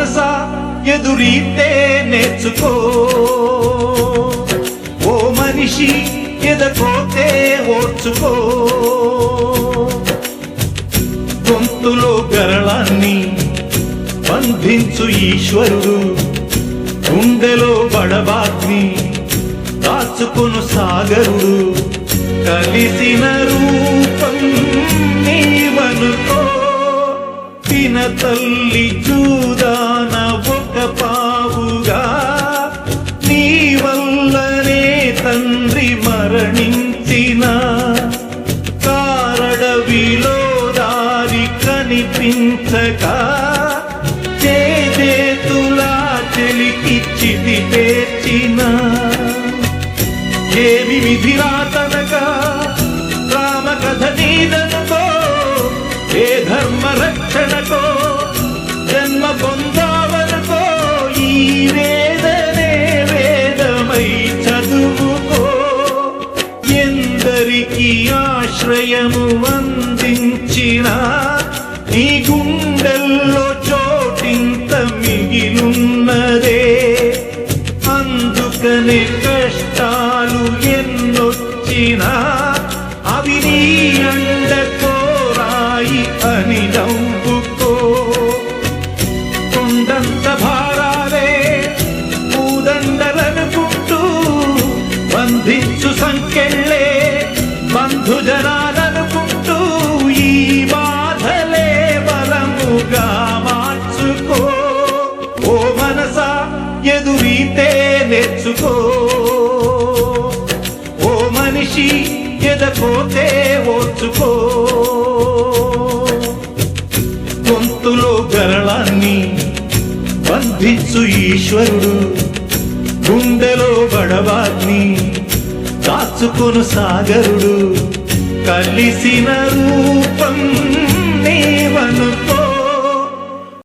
మనసా ఎదురీతే నేర్చుకో. ఓ మనిషి ఎదకోతే ఓర్చుకో. గొంతులో గరళాన్ని బంధించు ఈశ్వరుడు. గుండెలో బడబాగ్ని దాచుకును సాగరుడు. కలిసిన రూ తల్లి చూదాన ఒక పావుగా నీ వల్లనే తండ్రి మరణించిన. కారడవిలో దారి కనిపించక చేతులా చెలికి చితి పేర్చిన. ఏమి విధిరా తనక? రామకథ నీదనుకో ఏ ధర్మ రక్షణకో ఎందరికి ఆశ్రయము అందించిన నీ గుండెల్లో చోటింత మిగిలున్నదే అందుకనే కష్టాలు ఎన్నొచ్చినా అవి నీ అండకోరాయి తెలుసుకో ఓ మనిషి ఎదపోతే ఓర్చుకో. గొంతులో గరళాన్ని బంధించు ఈశ్వరుడు గుండెలో గడవాన్ని దాచుకొను సాగరుడు కలిసిన రూప